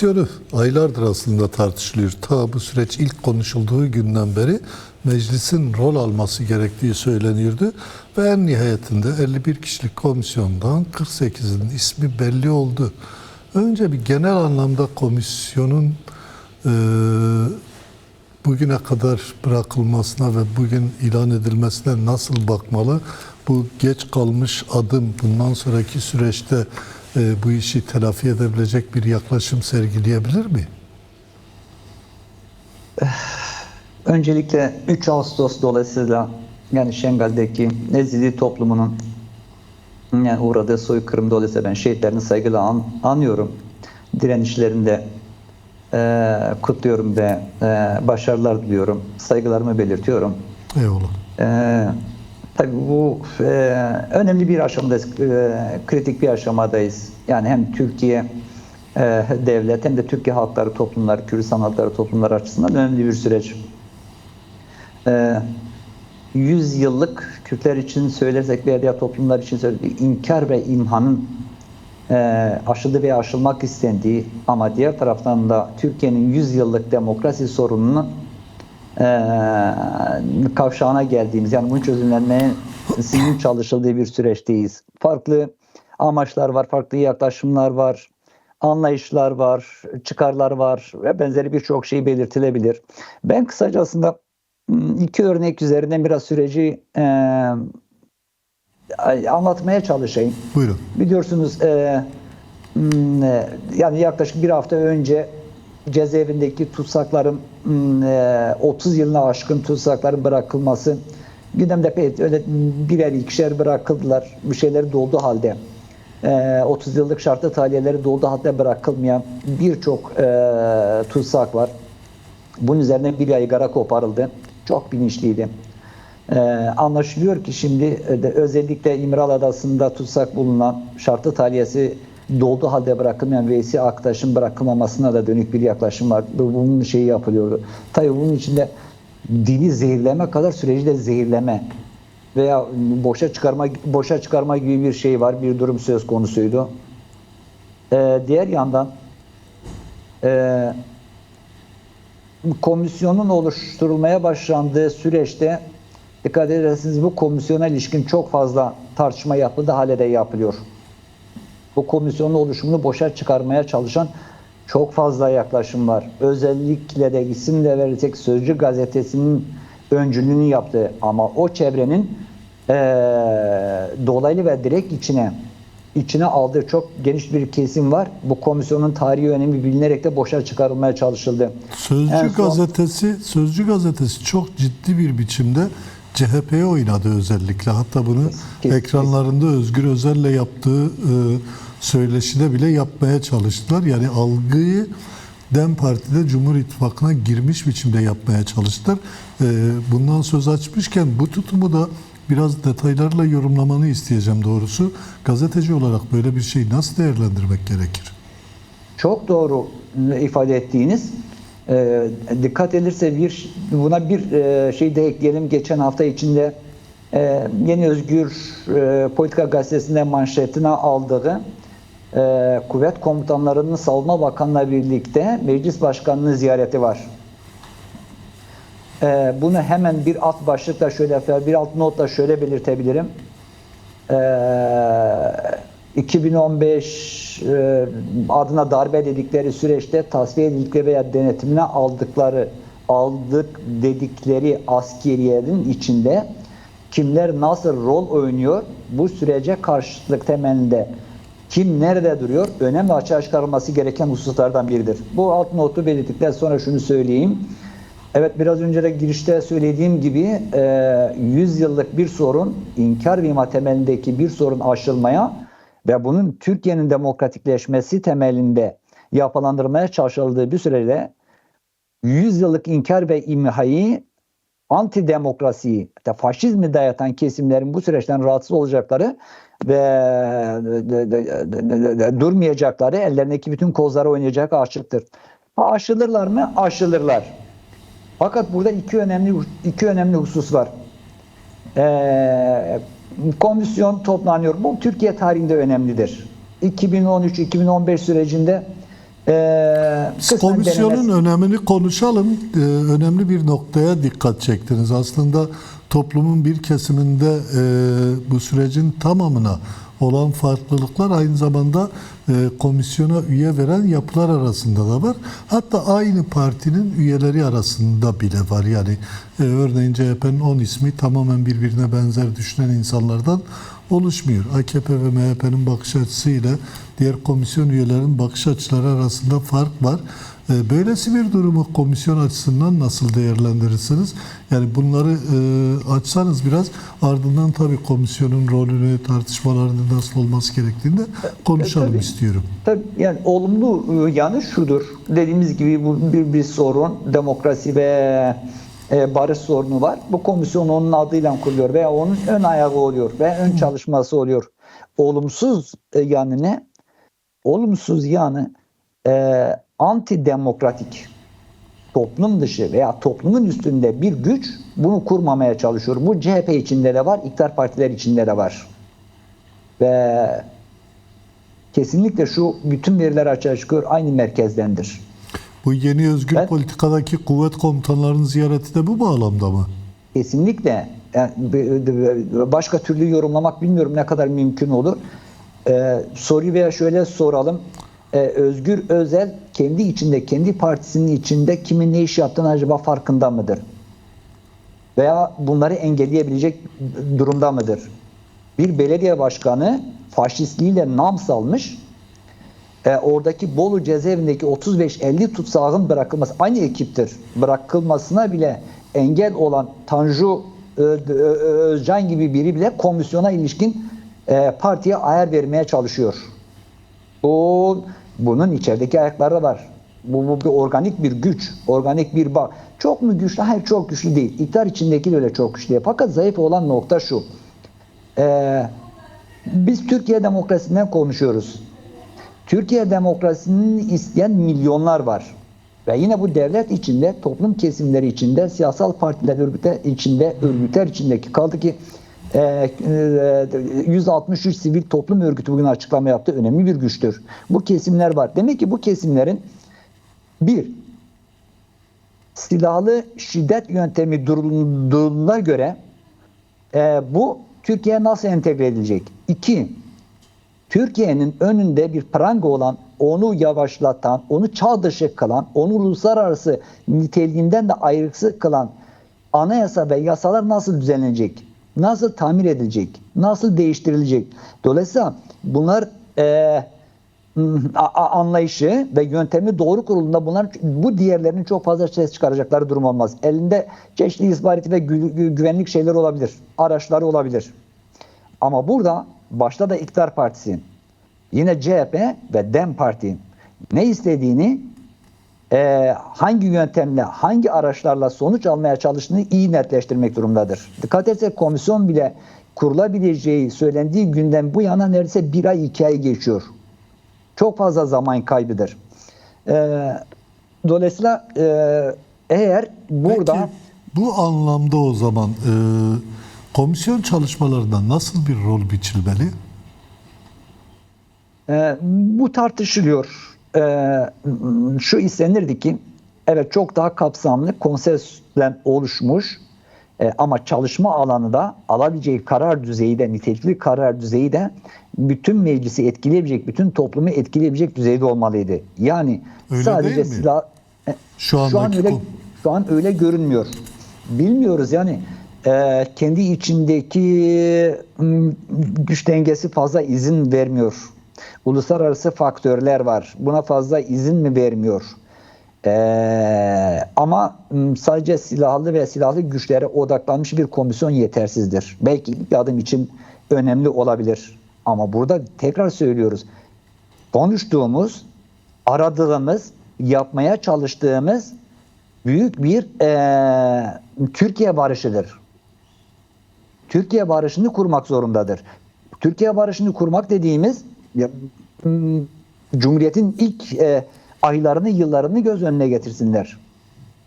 Komisyonu aylardır aslında tartışılıyor. Ta bu süreç ilk konuşulduğu günden beri meclisin rol alması gerektiği söyleniyordu. Ve en nihayetinde 51 kişilik komisyondan 48'in ismi belli oldu. Önce bir genel anlamda komisyonun e, bugüne kadar bırakılmasına ve bugün ilan edilmesine nasıl bakmalı? Bu geç kalmış adım bundan sonraki süreçte bu işi telafi edebilecek bir yaklaşım sergileyebilir mi? Öncelikle 3 Ağustos dolayısıyla yani Şengal'deki Nezili toplumunun yani uğradığı soykırım dolayısıyla ben şehitlerini saygıyla an, anıyorum. Direnişlerinde e, kutluyorum ve e, başarılar diliyorum. Saygılarımı belirtiyorum. Eyvallah. Ee, tabii bu e, önemli bir aşamadayız, e, kritik bir aşamadayız. Yani hem Türkiye e, devlet hem de Türkiye halkları, toplumları, Kürdistan halkları, toplumları açısından önemli bir süreç. E, 100 yıllık Kürtler için söylersek veya diğer toplumlar için söylersek inkar ve imhanın e, aşıldı ve aşılmak istendiği ama diğer taraftan da Türkiye'nin 100 yıllık demokrasi sorununun e, kavşağına geldiğimiz yani bunun çözümlenmesinin çalışıldığı bir süreçteyiz. Farklı amaçlar var, farklı yaklaşımlar var, anlayışlar var, çıkarlar var ve benzeri birçok şey belirtilebilir. Ben kısaca aslında hmm, iki örnek üzerinden biraz süreci e, anlatmaya çalışayım. Buyurun. Biliyorsunuz e, hmm, e, yani yaklaşık bir hafta önce cezaevindeki tutsakların 30 yılına aşkın tutsakların bırakılması gündemde öyle birer ikişer bırakıldılar. Bir şeyleri doldu halde. E, 30 yıllık şartlı tahliyeleri doldu halde bırakılmayan birçok e, tutsak var. Bunun üzerine bir yaygara koparıldı. Çok bilinçliydi. Anlaşılıyor ki şimdi e, özellikle İmral Adası'nda tutsak bulunan şartlı tahliyesi doldu halde bırakılmayan Veysi Aktaş'ın bırakılmamasına da dönük bir yaklaşım var. Bu- Bunun şeyi yapılıyordu. Tabii bunun içinde dili zehirleme kadar süreci de zehirleme veya boşa çıkarma boşa çıkarma gibi bir şey var. Bir durum söz konusuydu. Ee, diğer yandan e, komisyonun oluşturulmaya başlandığı süreçte dikkat ederseniz bu komisyona ilişkin çok fazla tartışma yapıldı, hala de yapılıyor. Bu komisyonun oluşumunu boşa çıkarmaya çalışan çok fazla yaklaşım var. Özellikle de isim de verirsek Sözcü gazetesinin öncülüğünü yaptığı ama o çevrenin eee, dolaylı ve direkt içine içine aldığı çok geniş bir kesim var. Bu komisyonun tarihi önemi bilinerek de boşa çıkarılmaya çalışıldı. Sözcü En son- gazetesi, Sözcü gazetesi çok ciddi bir biçimde CHP'ye oynadı özellikle. Hatta bunu Kes- ekranlarında Özgür Özel'le yaptığı e, söyleşide bile yapmaya çalıştılar. Yani algıyı DEM Parti'de Cumhur İttifakı'na girmiş biçimde yapmaya çalıştılar. E, bundan söz açmışken bu tutumu da biraz detaylarla yorumlamanı isteyeceğim doğrusu. Gazeteci olarak böyle bir şeyi nasıl değerlendirmek gerekir? Çok doğru ifade ettiğiniz. e, dikkat edilirse bir buna bir e, şey de ekleyelim. Geçen hafta içinde e, Yeni Özgür e, Politika Gazetesi'nde manşetine aldığı e, kuvvet komutanlarının savunma bakanla birlikte meclis başkanının ziyareti var. E, bunu hemen bir alt başlıkla şöyle bir alt notla şöyle belirtebilirim. Ee, 2015 e, adına darbe dedikleri süreçte tasfiye edildikleri veya denetimine aldıkları aldık dedikleri askeriyenin içinde kimler nasıl rol oynuyor bu sürece karşılık temelinde kim nerede duruyor önemli açığa çıkarılması gereken hususlardan biridir. Bu alt notu belirttikten sonra şunu söyleyeyim. Evet biraz önce de girişte söylediğim gibi e, 100 yıllık bir sorun inkar ve ima temelindeki bir sorun aşılmaya ve bunun Türkiye'nin demokratikleşmesi temelinde yapılandırmaya çalışıldığı bir sürede 100 yıllık inkar ve imhayı antidemokrasiyi, hatta faşizmi dayatan kesimlerin bu süreçten rahatsız olacakları ve durmayacakları, ellerindeki bütün kozları oynayacak açıktır. Ha, aşılırlar mı? Aşılırlar. Fakat burada iki önemli iki önemli husus var. Ee, komisyon toplanıyor. Bu Türkiye tarihinde önemlidir. 2013-2015 sürecinde Ee, komisyonun denemesi- önemini konuşalım. Ee, önemli bir noktaya dikkat çektiniz. Aslında toplumun bir kesiminde e, bu sürecin tamamına olan farklılıklar aynı zamanda e, komisyona üye veren yapılar arasında da var. Hatta aynı partinin üyeleri arasında bile var. Yani e, örneğin CHP'nin 10 ismi tamamen birbirine benzer düşünen insanlardan oluşmuyor. AKP ve MHP'nin bakış açısıyla diğer komisyon üyelerinin bakış açıları arasında fark var. E, Böylesi bir durumu komisyon açısından nasıl değerlendirirsiniz? Yani bunları e, açsanız biraz ardından tabii komisyonun rolünü, tartışmalarının nasıl olması gerektiğini de konuşalım tabii. istiyorum. Tabii yani olumlu e, yanı şudur. Dediğimiz gibi bu bir, bir sorun. Demokrasi ve e, barış sorunu var. Bu komisyon onun adıyla kuruluyor veya onun ön ayağı oluyor ve ön çalışması oluyor. Olumsuz e, yanı ne? Olumsuz yanı e, antidemokratik toplum dışı veya toplumun üstünde bir güç bunu kurmamaya çalışıyor. Bu CHP içinde de var, iktidar partiler içinde de var. Ve kesinlikle şu bütün veriler açığa çıkıyor aynı merkezdendir. Bu yeni özgür Ben- politikadaki kuvvet komutanlarının ziyareti de bu bağlamda mı? Kesinlikle yani başka türlü yorumlamak bilmiyorum ne kadar mümkün olur. Ee, soruyu veya şöyle soralım. Ee, Özgür Özel kendi içinde, kendi partisinin içinde kimin ne iş yaptığını acaba farkında mıdır? Veya bunları engelleyebilecek durumda mıdır? Bir belediye başkanı faşistliğiyle nam salmış. e, oradaki Bolu cezaevindeki 35-50 tutsağın bırakılması aynı ekiptir. Bırakılmasına bile engel olan Tanju Özcan gibi biri bile komisyona ilişkin e, partiye ayar vermeye çalışıyor. Bu bunun içerideki ayakları var. Bu, bu bir organik bir güç, organik bir bağ. Çok mu güçlü? Hayır çok güçlü değil. İktidar içindeki de öyle çok güçlü değil. Fakat zayıf olan nokta şu. Ee, biz Türkiye demokrasisinden konuşuyoruz. Türkiye demokrasisini isteyen milyonlar var. Ve yine bu devlet içinde, toplum kesimleri içinde, siyasal partiler örgütler içinde, örgütler içindeki kaldı ki 163 sivil toplum örgütü bugün açıklama yaptı. Önemli bir güçtür. Bu kesimler var. Demek ki bu kesimlerin bir, silahlı şiddet yöntemi durulduğuna göre e, bu Türkiye'ye nasıl entegre edilecek? İki, Türkiye'nin önünde bir pranga olan, onu yavaşlatan, onu çağ dışı kılan, onu uluslararası niteliğinden de ayrıksı kılan anayasa ve yasalar nasıl düzenlenecek? Nasıl tamir edilecek? Nasıl değiştirilecek? Dolayısıyla bunlar a- anlayışı ve yöntemi doğru kurulduğunda bunlar bu diğerlerinin çok fazla ses çıkaracakları durum olmaz. Elinde çeşitli istihbarati ve gü- gü- güvenlik şeyler olabilir. Araçları olabilir. Ama burada başta da iktidar partisi yine CHP ve DEM Parti ne istediğini e, hangi yöntemle, hangi araçlarla sonuç almaya çalıştığını iyi netleştirmek durumundadır. Dikkat etsek komisyon bile kurulabileceği söylendiği günden bu yana neredeyse bir ay iki ay geçiyor. Çok fazla zaman kaybıdır. E, dolayısıyla e, eğer burada Peki bu anlamda o zaman e, komisyon çalışmalarında nasıl bir rol biçilmeli? Ee, bu tartışılıyor. Ee, şu istenirdi ki evet çok daha kapsamlı konsensüsten oluşmuş e, ama çalışma alanı da alabileceği karar düzeyi de nitelikli karar düzeyi de bütün meclisi etkileyebilecek, bütün toplumu etkileyebilecek düzeyde olmalıydı. Yani Öyle sadece silah e, Şu şu an öyle şu an öyle görünmüyor. Bilmiyoruz yani e, kendi içindeki güç dengesi fazla izin vermiyor. Uluslararası faktörler var. Buna fazla izin mi vermiyor? E, ama m, sadece silahlı ve silahlı güçlere odaklanmış bir komisyon yetersizdir. Belki ilk adım için önemli olabilir. Ama burada tekrar söylüyoruz. Konuştuğumuz, aradığımız, yapmaya çalıştığımız büyük bir eee, Türkiye barışıdır. Türkiye barışını kurmak zorundadır. Türkiye barışını kurmak dediğimiz Cumhuriyet'in ilk eee, aylarını, yıllarını göz önüne getirsinler.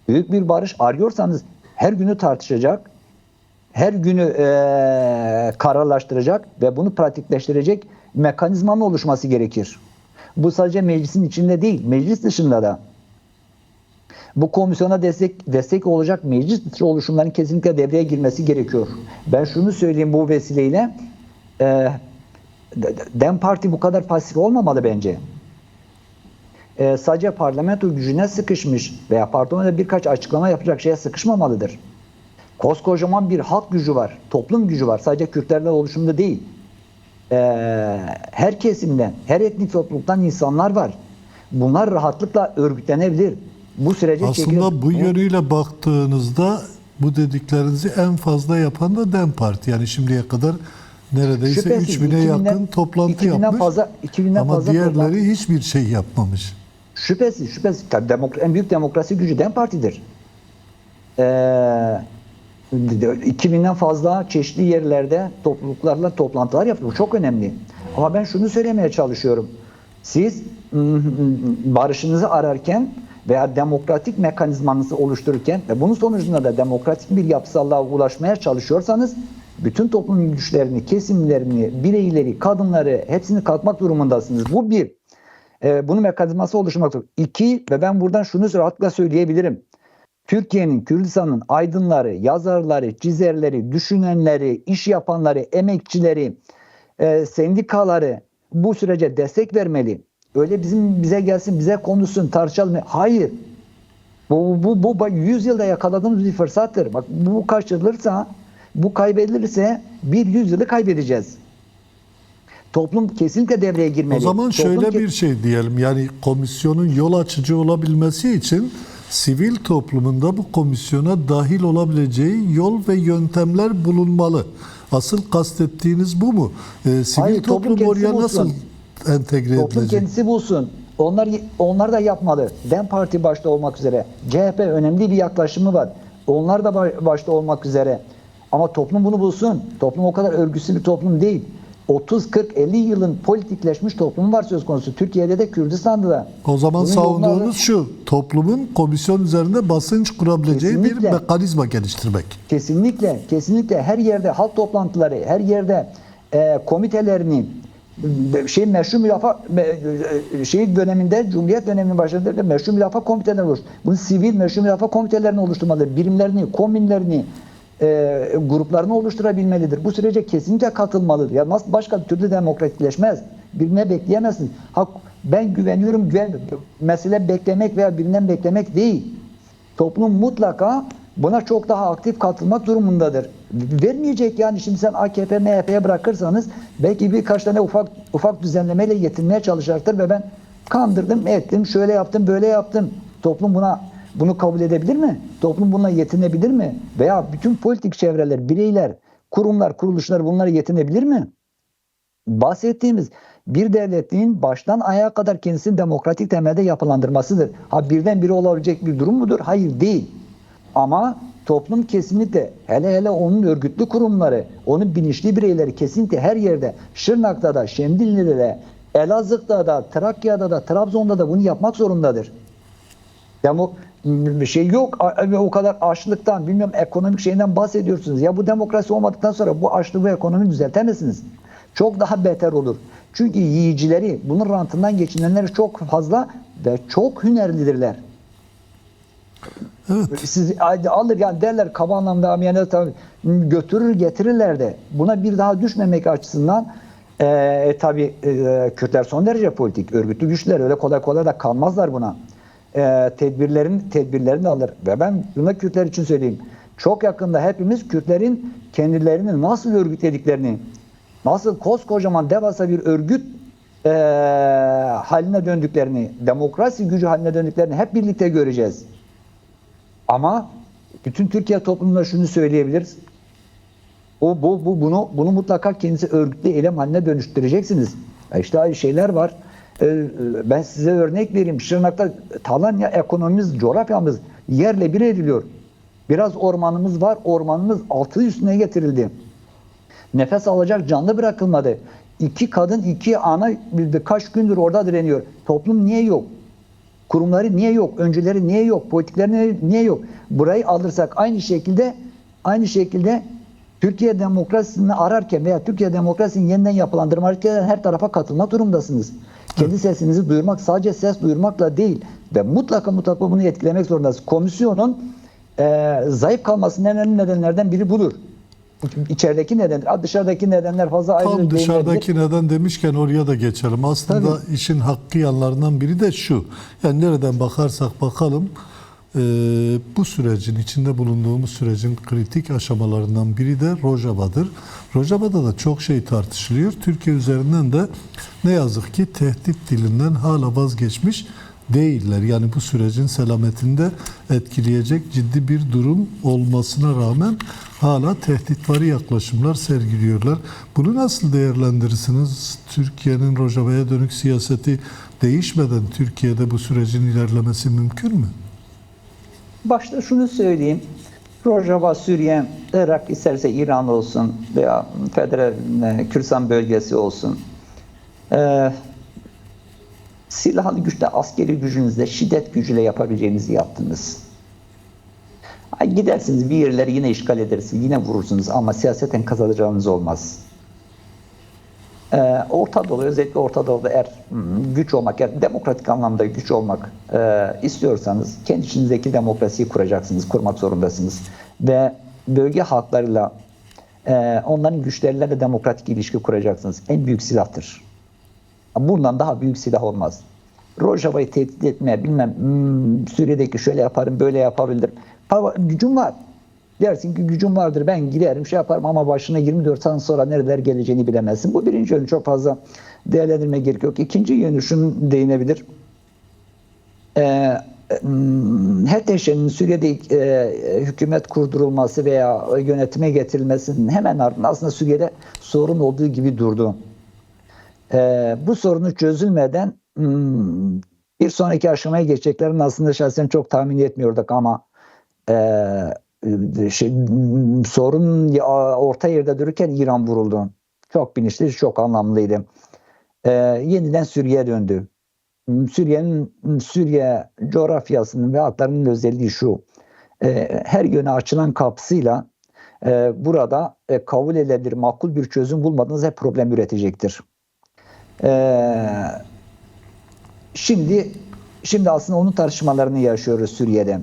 Büyük bir barış arıyorsanız her günü tartışacak, her günü eee, kararlaştıracak ve bunu pratikleştirecek mekanizmanın oluşması gerekir. Bu sadece meclisin içinde değil, meclis dışında da. Bu komisyona destek destek olacak meclis dışı oluşumların kesinlikle devreye girmesi gerekiyor. Ben şunu söyleyeyim bu vesileyle. E, Dem Parti bu kadar pasif olmamalı bence. E, sadece parlamento gücüne sıkışmış veya parlamentoda birkaç açıklama yapacak şeye sıkışmamalıdır. Koskocaman bir halk gücü var, toplum gücü var. Sadece Kürtlerden oluşumda değil. E, her kesimden, her etnik topluluktan insanlar var. Bunlar rahatlıkla örgütlenebilir. Bu sürece Aslında bu yönüyle baktığınızda bu dediklerinizi en fazla yapan da DEM Parti. Yani şimdiye kadar neredeyse Şüphesiz, 3000'e 2000'den yakın toplantı 2000'den yapmış. fazla- 2000'den ama fazla diğerleri toplantı- hiçbir şey yapmamış. Şüphesiz, şüphesiz. Tabii demok- en büyük demokrasi gücü DEM Parti'dir. Ee, 2000'den fazla çeşitli yerlerde topluluklarla toplantılar yapıyor. Bu çok önemli. Ama ben şunu söylemeye çalışıyorum. Siz barışınızı ararken veya demokratik mekanizmanızı oluştururken ve bunun sonucunda da demokratik bir yapısallığa ulaşmaya çalışıyorsanız bütün toplum güçlerini, kesimlerini, bireyleri, kadınları hepsini katmak durumundasınız. Bu bir. E, bunun mekanizması oluşturmak zorunda. İki ve ben buradan şunu rahatlıkla söyleyebilirim. Türkiye'nin, Kürdistan'ın aydınları, yazarları, çizerleri, düşünenleri, iş yapanları, emekçileri, e, sendikaları bu sürece destek vermeli. Öyle bizim bize gelsin, bize konuşsun, tartışalım. Hayır. Bu, bu, bu, bu 100 yılda yakaladığımız bir fırsattır. Bak bu kaçırılırsa, bu kaybedilirse bir yüzyılı kaybedeceğiz. Toplum kesinlikle devreye girmeli. O zaman Toplum şöyle ke- bir şey diyelim. Yani komisyonun yol açıcı olabilmesi için sivil toplumunda bu komisyona dahil olabileceği yol ve yöntemler bulunmalı. Asıl kastettiğiniz bu mu? Ee, sivil Hayır, toplum toplum oraya nasıl bulsun. Entegre Toplum edilecek? kendisi bulsun. Onlar onlar da yapmalı. Dem Parti başta olmak üzere. CHP önemli bir yaklaşımı var. Onlar da ba- başta olmak üzere. Ama toplum bunu bulsun. Toplum o kadar örgüsü bir toplum değil. 30 40 50 yılın politikleşmiş toplumu var söz konusu. Türkiye'de de Kürdistan'da da. O zaman Bunun savunduğunuz yolları- şu, toplumun komisyon üzerinde basınç kurabileceği bir Kesinlikle. mekanizma geliştirmek. Kesinlikle, kesinlikle her yerde halk toplantıları, her yerde e, komitelerini şey meşru mülafa e, şey döneminde Cumhuriyet döneminin başlarında meşru mülafa komiteleri olur. Bunu sivil meşru mülafa komitelerini oluşturmalı. Birimlerini, kombinlerini, e, gruplarını oluşturabilmelidir. Bu sürece kesinlikle katılmalıdır. Ya nasıl başka bir türlü demokratikleşmez. Birine bekleyemezsin. Ha, ben güveniyorum, güven, mesele beklemek veya birinden beklemek değil. Toplum mutlaka buna çok daha aktif katılmak durumundadır. Vermeyecek yani şimdi sen AKP, MHP'ye bırakırsanız belki birkaç tane ufak ufak düzenlemeyle yetinmeye çalışacaktır ve ben kandırdım, ettim, şöyle yaptım, böyle yaptım. Toplum buna bunu kabul edebilir mi? Toplum bununla yetinebilir mi? Veya bütün politik çevreler, bireyler, kurumlar, kuruluşlar bunlara yetinebilir mi? bahsettiğimiz bir devletin baştan ayağa kadar kendisini demokratik temelde yapılandırmasıdır. Ha birden biri olabilecek bir durum mudur? Hayır değil. Ama toplum kesinlikle hele hele onun örgütlü kurumları, onun bilinçli bireyleri kesinlikle her yerde Şırnak'ta da, Şemdinli'de de, Elazığ'da da, Trakya'da da, Trabzon'da da bunu yapmak zorundadır. Demo bir şey yok. A- O kadar açlıktan, bilmiyorum ekonomik şeyden bahsediyorsunuz. Ya bu demokrasi olmadıktan sonra bu açlığı ve ekonomi düzeltemezsiniz. Çok daha beter olur. Çünkü yiyicileri, bunun rantından geçinenleri çok fazla ve çok hünerlidirler. Evet. Siz alır yani derler kaba anlamda amiyane götürür getirirler de buna bir daha düşmemek açısından e, tabi e, Kürtler son derece politik örgütlü güçler öyle kolay kolay da kalmazlar buna. E, tedbirlerin tedbirlerini alır ve ben buna Kürtler için söyleyeyim. Çok yakında hepimiz Kürtlerin kendilerini nasıl örgütlediklerini, nasıl koskocaman devasa bir örgüt e, haline döndüklerini, demokrasi gücü haline döndüklerini hep birlikte göreceğiz. Ama bütün Türkiye toplumunda şunu söyleyebiliriz. O bu, bu bunu bunu mutlaka kendisi örgütlü eylem haline dönüştüreceksiniz. İşte şeyler var. Ee, ben size örnek vereyim. Şırnak'ta Talanya ekonomimiz, coğrafyamız yerle bir ediliyor. Biraz ormanımız var. Ormanımız altı üstüne getirildi. Nefes alacak canlı bırakılmadı. İki kadın, iki ana bir- birkaç gündür orada direniyor. Toplum niye yok? Kurumları niye yok? Öncüleri niye yok? Politikleri niye, yok? Burayı alırsak aynı şekilde aynı şekilde Türkiye demokrasisini ararken veya Türkiye demokrasisini yeniden yapılandırmak için her tarafa katılma durumdasınız. Kendi sesinizi duyurmak sadece ses duyurmakla değil ve mutlaka mutlaka bunu etkilemek zorundasınız. Komisyonun e, zayıf kalmasının en önemli nedenlerden biri budur. İçerideki nedenler, dışarıdaki nedenler fazla ayrı Tam dışarıdaki neden demişken oraya da geçelim. Aslında işin hakkı yanlarından biri de şu. Yani nereden bakarsak bakalım e, bu sürecin içinde bulunduğumuz sürecin kritik aşamalarından biri de Rojava'dır. Rojava'da da çok şey tartışılıyor. Türkiye üzerinden de ne yazık ki tehdit dilinden hala vazgeçmiş değiller. Yani bu sürecin selametinde etkileyecek ciddi bir durum olmasına rağmen hala tehditvari yaklaşımlar sergiliyorlar. Bunu nasıl değerlendirirsiniz? Türkiye'nin Rojava'ya dönük siyaseti değişmeden Türkiye'de bu sürecin ilerlemesi mümkün mü? Başta şunu söyleyeyim. Rojava, Suriye, Irak isterse İran olsun veya Federal e, Kürdistan bölgesi olsun. Ee, silahlı güçle, askeri gücünüzle, şiddet gücüyle yapabileceğinizi yaptınız. Gidersiniz bir yerleri yine işgal edersiniz, yine vurursunuz ama siyaseten kazanacağınız olmaz. Ee, Orta Doğu, özellikle Orta Doğu'da eğer güç olmak, eğer demokratik anlamda güç olmak e, istiyorsanız kendi içinizdeki demokrasiyi kuracaksınız, kurmak zorundasınız. Ve bölge halklarıyla, e, onların güçleriyle de demokratik ilişki kuracaksınız. En büyük silahtır. Bundan daha büyük silah olmaz. Rojava'yı tehdit etmeye bilmem hmm, Suriye'deki şöyle yaparım böyle yapabilirim. Ha, gücüm var. Dersin ki gücüm vardır ben giderim şey yaparım ama başına 24 saat sonra nereler geleceğini bilemezsin. Bu birinci yönü çok fazla değerlendirme gerek yok. İkinci yönü şunu değinebilir. Ee, hmm, HTŞ'nin Suriye'de e, hükümet kurdurulması veya yönetime getirilmesinin hemen ardından aslında Suriye'de sorun olduğu gibi durdu. Ee, bu sorunu çözülmeden hmm, bir sonraki aşamaya geçeceklerini aslında şahsen çok tahmin etmiyorduk ama e, şey, sorun orta yerde dururken İran vuruldu. Çok bilinçli, çok anlamlıydı. Ee, yeniden Suriye'ye döndü. Suriye'nin Suriye coğrafyasının ve hatlarının özelliği şu. Ee, her yöne açılan kapısıyla e, burada e, kabul edilebilir makul bir çözüm bulmadığınız hep problem üretecektir. Ee, şimdi şimdi aslında onun tartışmalarını yaşıyoruz Suriye'de.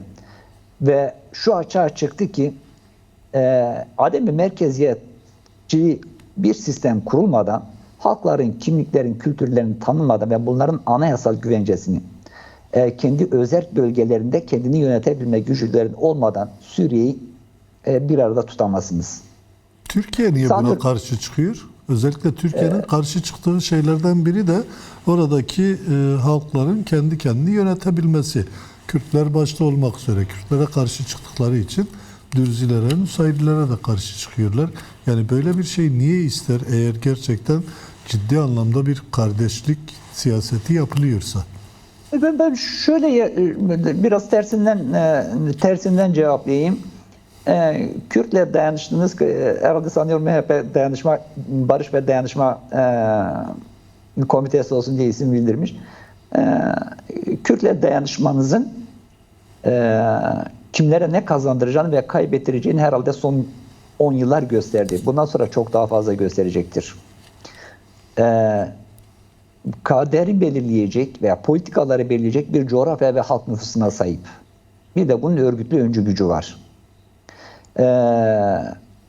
Ve şu açığa çıktı ki e, ademi merkeziyetçi bir sistem kurulmadan halkların kimliklerin, kültürlerin tanınmadan ve bunların anayasal güvencesini e, kendi özel bölgelerinde kendini yönetebilme güçlerin olmadan Suriye'yi e, bir arada tutamazsınız. Türkiye niye buna Sanırım- karşı çıkıyor? Özellikle Türkiye'nin karşı çıktığı şeylerden biri de oradaki e, halkların kendi kendini yönetebilmesi. Kürtler başta olmak üzere Kürtlere karşı çıktıkları için Dürzilere, Nusaydilere de karşı çıkıyorlar. Yani böyle bir şey niye ister eğer gerçekten ciddi anlamda bir kardeşlik siyaseti yapılıyorsa? E, Ben, ben şöyle e, biraz tersinden e, tersinden cevaplayayım. E, Kürt'le dayanıştınız. Herhalde sanıyorum MHP dayanışma, Barış ve Dayanışma komitesi olsun diye isim bildirmiş. E, Kürt'le dayanışmanızın e, kimlere ne kazandıracağını ve kaybettireceğini herhalde son 10 yıllar gösterdi. Bundan sonra çok daha fazla gösterecektir. Eee kaderi belirleyecek veya politikaları belirleyecek bir coğrafya ve halk nüfusuna sahip. Bir de bunun örgütlü öncü gücü var. Ee,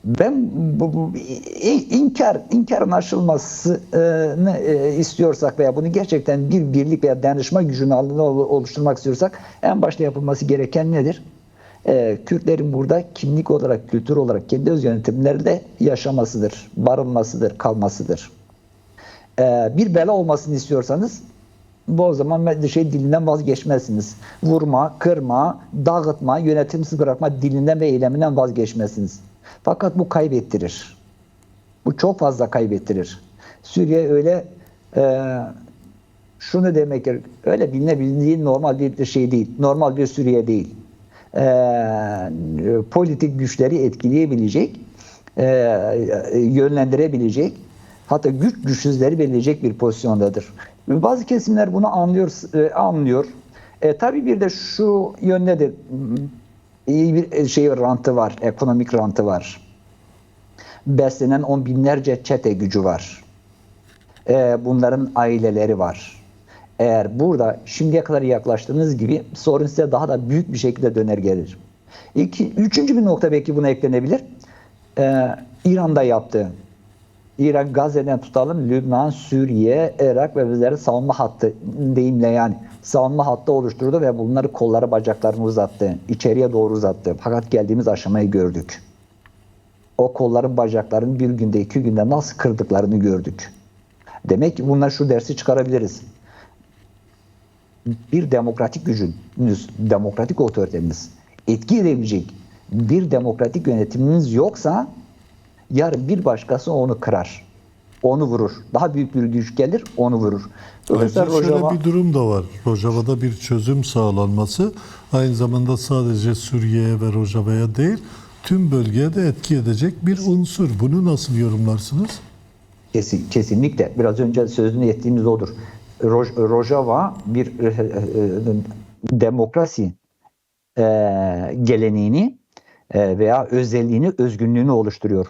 ben bu, bu inkar inkarın aşılmasını e, istiyorsak veya bunu gerçekten bir birlik veya dayanışma ol- oluşturmak istiyorsak en başta yapılması gereken nedir? Ee, Kürtlerin burada kimlik olarak, kültür olarak kendi öz yönetimlerinde yaşamasıdır, barınmasıdır, kalmasıdır e, bir bela olmasını istiyorsanız bu o zaman şey dilinden vazgeçmezsiniz. Vurma, kırma, dağıtma, yönetimsiz bırakma dilinden ve eyleminden vazgeçmezsiniz. Fakat bu kaybettirir. Bu çok fazla kaybettirir. Suriye öyle e, şunu demek gerek, öyle bilinebildiği normal bir şey değil. Normal bir Suriye değil. E, politik güçleri etkileyebilecek, e, yönlendirebilecek, hatta güç güçsüzleri belirleyecek bir pozisyondadır. Bazı kesimler bunu anlıyor, e, anlıyor. E, tabii bir de şu yöndedir. İyi bir şey rantı var, ekonomik rantı var. Beslenen on binlerce çete gücü var. E, bunların aileleri var. Eğer burada şimdiye kadar yaklaştığınız gibi sorun size daha da büyük bir şekilde döner gelir. İki, üçüncü bir nokta belki buna eklenebilir. Ee, İran'da yaptığı. İran Gazze'den tutalım Lübnan, Suriye, Irak ve bizleri savunma hattı deyimle yani savunma hattı oluşturdu ve bunları kolları bacaklarını uzattı. içeriye doğru uzattı. Fakat geldiğimiz aşamayı gördük. O kolların bacaklarını bir günde iki günde nasıl kırdıklarını gördük. Demek ki bunlar şu dersi çıkarabiliriz. Bir demokratik gücünüz, demokratik otoriteniz etki edebilecek bir demokratik yönetiminiz yoksa yarın bir başkası onu kırar. Onu vurur. Daha büyük bir güç gelir, onu vurur. Ayrıca Dolayısıyla şöyle Rojava- bir durum da var. Rojava'da bir çözüm sağlanması aynı zamanda sadece Suriye'ye ve Rojava'ya değil tüm bölgeye de etki edecek bir unsur. Bunu nasıl yorumlarsınız? Kesin, kesinlikle. Biraz önce sözünü ettiğimiz odur. Roj, Rojava bir e, e, demokrasi e, geleneğini e, veya özelliğini, özgünlüğünü oluşturuyor.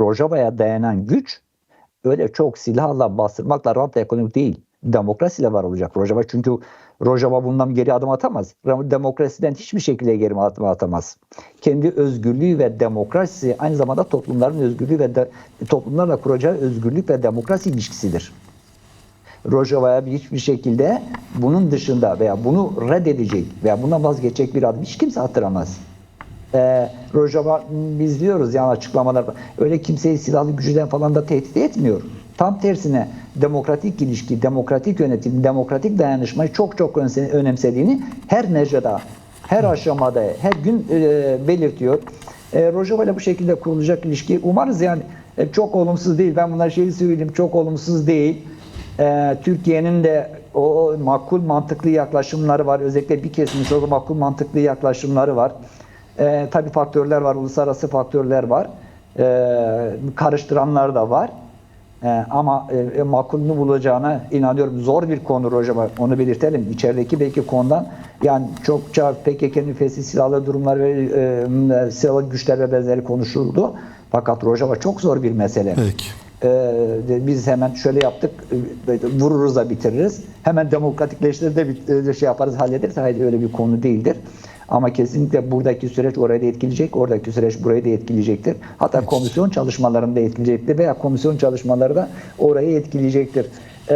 Rojava'ya dayanan güç öyle çok silahla bastırmakla rantla ekonomik değil. Demokrasiyle var olacak Rojava. Çünkü Rojava bundan geri adım atamaz. Demokrasiden hiçbir şekilde geri adım atamaz. Kendi özgürlüğü ve demokrasi aynı zamanda toplumların özgürlüğü ve de, toplumlarla kuracağı özgürlük ve demokrasi ilişkisidir. Rojava'ya hiçbir şekilde bunun dışında veya bunu reddedecek veya bundan vazgeçecek bir adım hiç kimse attıramaz. Ee, Rojava biz diyoruz yani açıklamalar öyle kimseyi silahlı gücüden falan da tehdit etmiyor. Tam tersine demokratik ilişki, demokratik yönetim, demokratik dayanışmayı çok çok önemsediğini her necada, her aşamada, her gün e, belirtiyor. E, Rojava ile bu şekilde kurulacak ilişki umarız yani e, çok olumsuz değil. Ben bunlar şeyi söyleyeyim çok olumsuz değil. Ee, Türkiye'nin de o o makul mantıklı yaklaşımları var. Özellikle bir kesimin çok makul mantıklı yaklaşımları var. Ee, tabii faktörler var, uluslararası faktörler var. Ee, karıştıranlar da var. Ee, ama e, makulünü bulacağına inanıyorum. Zor bir konu Rojava, onu belirtelim. İçerideki belki konudan yani çokça PKK'nın nüfesi silahlı durumlar ve e, silahlı güçler ve benzeri konuşuldu. Fakat Rojava çok zor bir mesele. Peki. Ee, biz hemen şöyle yaptık, e, vururuz da bitiririz. Hemen demokratikleştirir de bit- e, şey yaparız, hallederiz. Hayır öyle bir konu değildir. Ama kesinlikle buradaki süreç orayı da etkileyecek, oradaki süreç burayı da etkileyecektir. Hatta komisyon çalışmalarını da etkileyecektir veya komisyon çalışmaları da orayı etkileyecektir. Ee,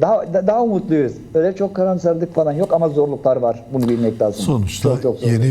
daha, da- daha umutluyuz. Öyle çok karamsarlık falan yok ama zorluklar var. Bunu bilmek lazım. Sonuçta Çok çok yeni